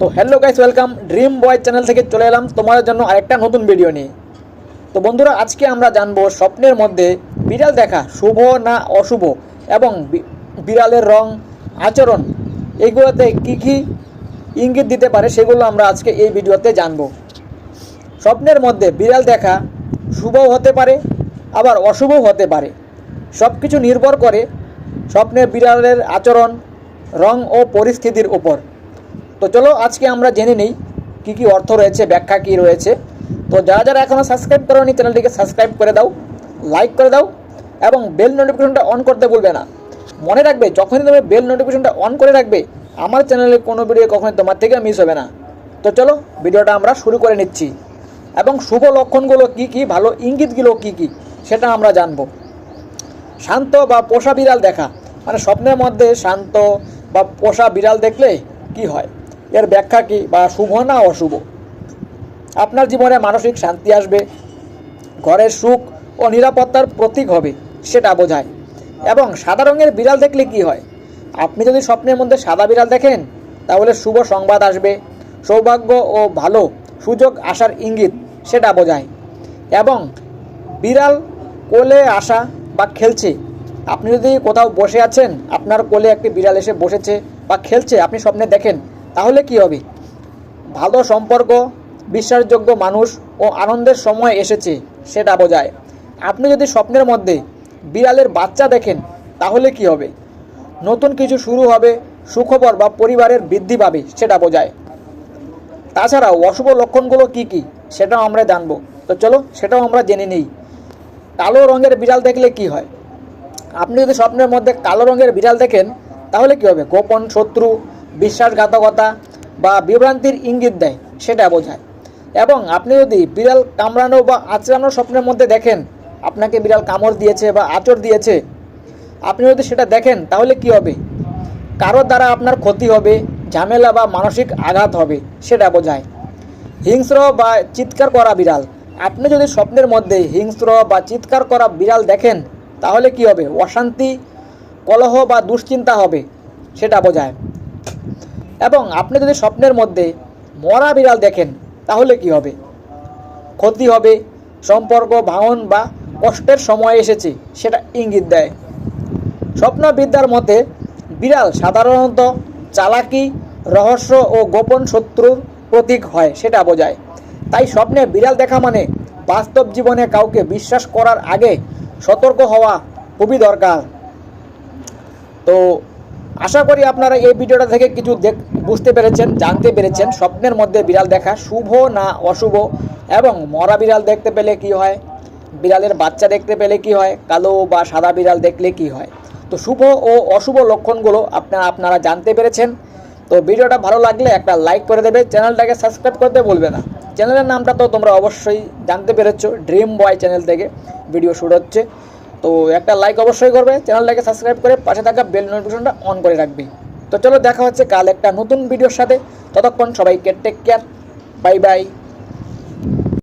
তো hello guys welcome dream boy channel থেকে চলে এলাম তোমাদের জন্য আরেকটা নতুন ভিডিও নিয়ে। তো বন্ধুরা, আজকে আমরা জানব স্বপ্নের মধ্যে বিড়াল দেখা শুভ না অশুভ এবং বিড়ালের রং, আচরণ, এগুলোতে কী কী ইঙ্গিত দিতে পারে সেগুলো আমরা আজকে এই ভিডিওতে জানব। স্বপ্নের মধ্যে বিড়াল দেখা শুভও হতে পারে, আবার অশুভও হতে পারে। সব কিছু নির্ভর করে স্বপ্নের বিড়ালের আচরণ, রং ও পরিস্থিতির উপর। তো চলো আজকে আমরা জেনে নিই কী কী অর্থ রয়েছে, ব্যাখ্যা কী রয়েছে। তো যারা যারা এখনও সাবস্ক্রাইব করোনি, চ্যানেলটিকে সাবস্ক্রাইব করে দাও লাইক করে দাও এবং বেল নোটিফিকেশনটা অন করতে ভুলবে না। মনে রাখবে, যখনই তুমি বেল নোটিফিকেশনটা অন করে রাখবে, আমার চ্যানেলে কোনো ভিডিও কখনোই তোমার থেকে মিস হবে না। তো চলো, ভিডিওটা আমরা শুরু করে নিচ্ছি। এবং শুভ লক্ষণগুলো কি কি, ভালো ইঙ্গিতগুলো কি কি, সেটা আমরা জানব। শান্ত বা পোষা বিড়াল দেখা মানে স্বপ্নের মধ্যে শান্ত বা পোষা বিড়াল দেখলে কি হয়? এর ব্যাখ্যা কি? বা শুভ না অশুভ? আপনার জীবনে মানসিক শান্তি আসবে, ঘরের সুখ ও নিরাপত্তার প্রতীক হবে, সেটা বোঝায়। এবং সাদা রঙের বিড়াল দেখলে কি হয়? আপনি যদি স্বপ্নের মধ্যে সাদা বিড়াল দেখেন, তাহলে শুভ সংবাদ আসবে, সৌভাগ্য ও ভালো সুযোগ আসার ইঙ্গিত, সেটা বোঝায়। এবং বিড়াল কোলে আসা বা খেলছে, আপনি যদি কোথাও বসে আছেন, আপনার কোলে একটি বিড়াল এসে বসেছে বা খেলছে, আপনি স্বপ্নে দেখেন তাহলে কি হবে? ভালো সম্পর্ক, বিশ্বাসযোগ্য মানুষ ও আনন্দের সময় এসেছে, সেটা বোঝায়। আপনি যদি স্বপ্নের মধ্যে বিড়ালের বাচ্চা দেখেন, তাহলে কি হবে? নতুন কিছু শুরু হবে, সুখবর বা পরিবারের বৃদ্ধি পাবে, সেটা বোঝায়। তাছাড়াও অশুভ লক্ষণগুলো কি কি, সেটাও আমরা জানব। তো চলো, সেটাও আমরা জেনে নিই। কালো রঙের বিড়াল দেখলে কি হয়? আপনি যদি স্বপ্নের মধ্যে কালো রঙের বিড়াল দেখেন, তাহলে কি হবে? গোপন শত্রু বিশ্বাসঘাতকতা বা বিভ্রান্তির ইঙ্গিত দেয়, সেটা বোঝায়। এবং আপনি যদি বিড়াল কামড়ানো বা আঁচড়ানো স্বপ্নের মধ্যে দেখেন, আপনাকে বিড়াল কামড় দিয়েছে বা আঁচড় দিয়েছে, আপনি যদি সেটা দেখেন, তাহলে কি হবে? কারোর দ্বারা আপনার ক্ষতি হবে, ঝামেলা বা মানসিক আঘাত হবে, সেটা বোঝায়। হিংস্র বা চিৎকার করা বিড়াল, আপনি যদি স্বপ্নের মধ্যে হিংস্র বা চিৎকার করা বিড়াল দেখেন, তাহলে কি হবে? অশান্তি, কলহ বা দুশ্চিন্তা হবে, সেটা বোঝায়। এবং আপনি যদি স্বপ্নের মধ্যে মরা বিড়াল দেখেন, তাহলে কি হবে? ক্ষতি হবে, সম্পর্ক, ভাঙন বা কষ্টের সময় এসেছে, সেটা ইঙ্গিত দেয়। স্বপ্নবিদ্যার মতে, বিড়াল সাধারণত চালাকি, রহস্য ও গোপন শত্রুর প্রতীক হয়, সেটা বোঝায়। তাই স্বপ্নে বিড়াল দেখা মানে বাস্তব জীবনে কাউকে বিশ্বাস করার আগে সতর্ক হওয়া খুবই দরকার। তো আশা করি আপনারা এই ভিডিওটা থেকে কিছু দেখ বুঝতে পেরেছেন, জানতে পেরেছেন। স্বপ্নের মধ্যে বিড়াল দেখা, শুভ না অশুভ? এবং মরা বিড়াল দেখতে পেলে কি হয়? বিড়ালের বাচ্চা দেখতে পেলে কি হয়? কালো বা সাদা বিড়াল দেখলে কি হয়? তো শুভ ও অশুভ লক্ষণগুলো আপনারা আপনারা জানতে পেরেছেন। তো ভিডিওটা ভালো লাগলে একটা লাইক করে দেবে, চ্যানেলটাকে সাবস্ক্রাইব করতে বলবে না। চ্যানেলের নামটা তো তোমরা অবশ্যই জানতে পেরেছ ড্রিম বয় চ্যানেল থেকে ভিডিও শুট হচ্ছে। তো একটা লাইক অবশ্যই করবে চ্যানেলটাকে সাবস্ক্রাইব করে পাশে থাকা বেল নোটিফিকেশনটা অন করে রাখবে। তো চলো দেখা হচ্ছে কাল একটা নতুন ভিডিওর সাথে। ততক্ষণ সবাইকে টেক কেয়ার বাই বাই